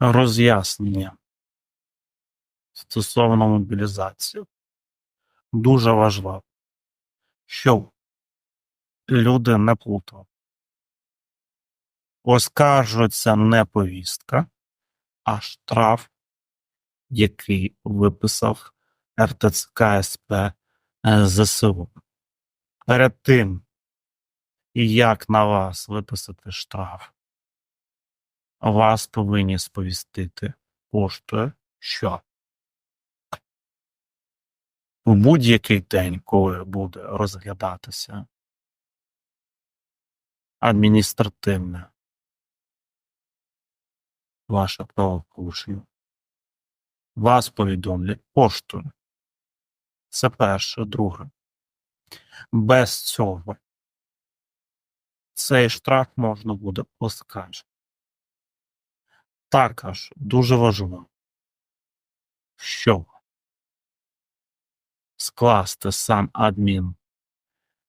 Роз'яснення стосовно мобілізації. Дуже важливо, щоб люди не плутали. Оскаржується не повістка, а штраф, який виписав РТЦК СП е, ЗСУ. Перед тим, як на вас виписати штраф, вас повинні сповістити поштою, що в будь-який день, коли буде розглядатися адміністративне ваше правопорушення, вас повідомлять поштою. Це перше. Друге. Без цього цей штраф можна буде оскаржити. Також дуже важливо, щоб скласти сам адмін.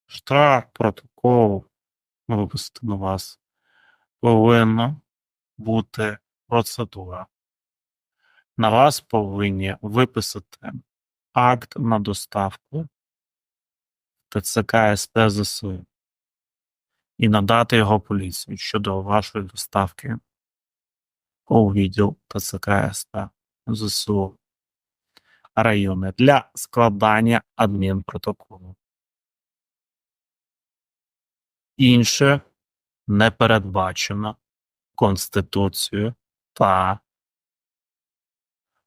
Штраф, протокол, випустити на вас, повинна бути процедура. На вас повинні виписати акт на доставку ТЦК СП ЗСУ і надати його поліції щодо вашої доставки у відділ ТЦК СП ЗСУ райони для складання адмінпротоколу. Інше не передбачено Конституцією та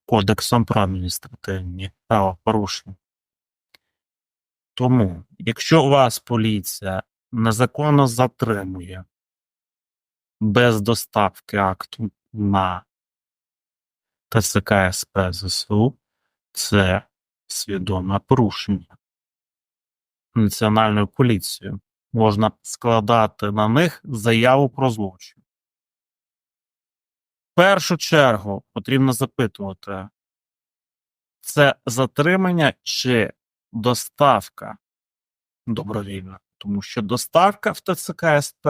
Кодексом про адміністративні правопорушення. Тому, якщо у вас поліція незаконно затримує без доставки акту на ТСК СП ЗСУ, це свідоме порушення. Національною поліцією можна складати на них заяву про злочин. В першу чергу потрібно запитувати, це затримання чи доставка добровільна, тому що доставка в ТЦК СП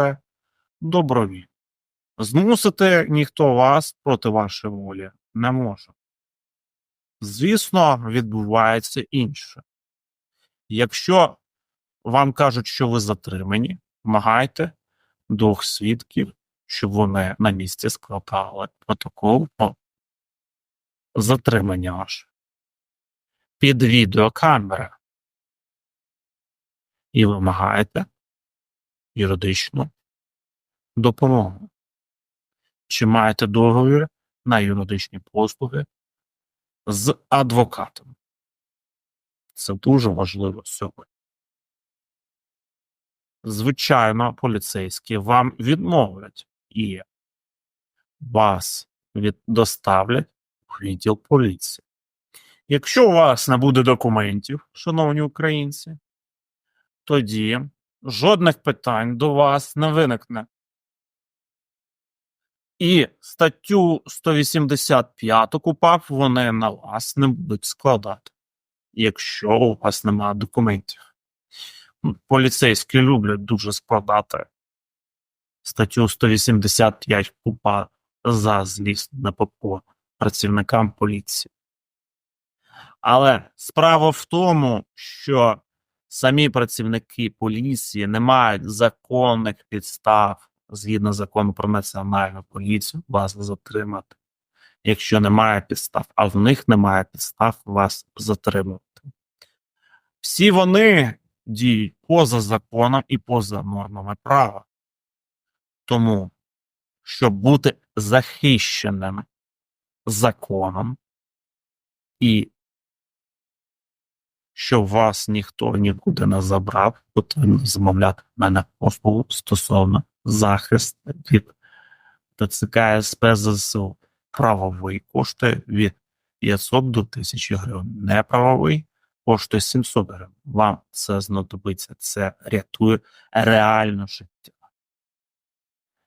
добровільна. Змусити ніхто вас проти вашої волі не може. Звісно, відбувається інше. Якщо вам кажуть, що ви затримані, вимагайте двох свідків, щоб вони на місці складали протокол про затримання ваше під відеокамери і вимагаєте юридичну допомогу. Чи маєте договір на юридичні послуги з адвокатом? Це дуже важливо сьогодні. Звичайно, поліцейські вам відмовлять і вас від... доставлять у відділ поліції. Якщо у вас не буде документів, шановні українці, тоді жодних питань до вас не виникне. І статтю 185 КУПАП вони на вас не будуть складати, якщо у вас немає документів. Поліцейські люблять дуже складати статтю 185 КУПА за злість на попо працівникам поліції. Але справа в тому, що самі працівники поліції не мають законних підстав згідно закону про національну поліцію вас затримати, якщо немає підстав, а в них немає підстав вас затримувати. Всі вони діють поза законом і поза нормами права. Тому, щоб бути захищеними законом і щоб вас ніхто нікуди не забрав, потрібно замовляти мене послугу стосовно захисту від ТЦК СП ЗСУ. Правовий коштує від 500 до 1000 гривень. Неправовий коштує 700 гривень. Вам це знадобиться. Це рятує реальне життя.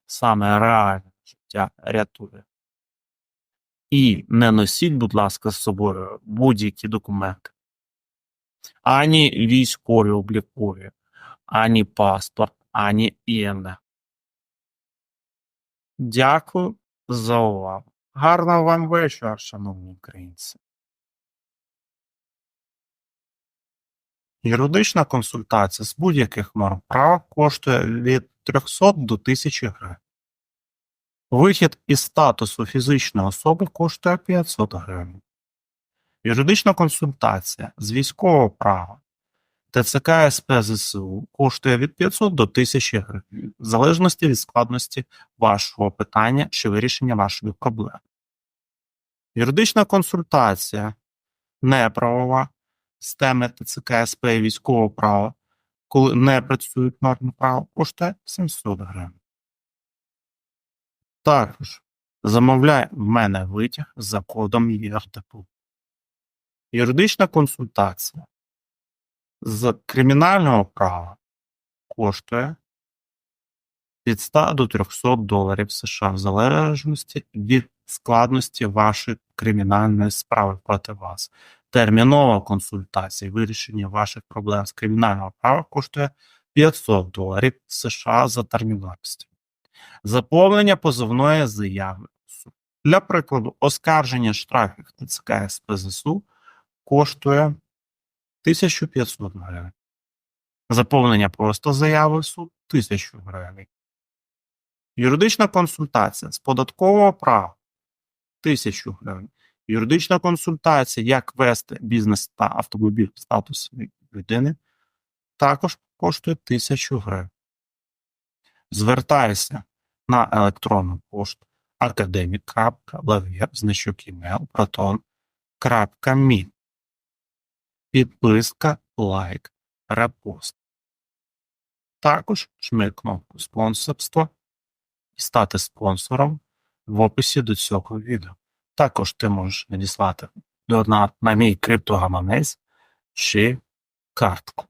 Саме реальне життя рятує. І не носіть, будь ласка, з собою будь-які документи. Ані військові облікові, ані паспорт, ані ІН. Дякую за увагу. Гарного вам вечора, шановні українці. Юридична консультація з будь-яких норм права коштує від 300 до 1000 гривень. Вихід із статусу фізичної особи коштує 500 гривень. Юридична консультація з військового права ТЦК СП ЗСУ коштує від 500 до 1000 гривень, в залежності від складності вашого питання чи вирішення вашої проблеми. Юридична консультація неправова з теми ТЦК СП і військового права, коли не працюють норми права, коштує 700 гривень. Також замовляй в мене витяг за кодом ЄРТПУ. Юридична консультація з кримінального права коштує від 100 до 300 доларів США в залежності від складності вашої кримінальної справи проти вас. Термінова консультація вирішення ваших проблем з кримінального права коштує 500 доларів США за терміновістю. Заповнення позовної заяви. Для прикладу, оскарження штрафів ТЦК СПЗСУ коштує 1500 гривень. Заповнення просто заяви суд 1000 гривень. Юридична консультація з податкового права 1000 гривень. Юридична консультація, як вести бізнес та автомобіль в статус людини, також коштує 1000 гривень. Звертайся на електронну пошту academic.levier, значок email, proton.me. Підписка, лайк, репост. Також жми кнопку спонсорство і стати спонсором в описі до цього відео. Також ти можеш надіслати донат на мій криптогаманець чи картку.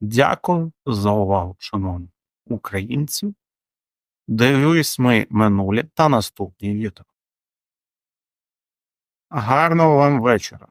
Дякую за увагу, шановні українці. Дивись мої минулі та наступні відео. Гарного вам вечора!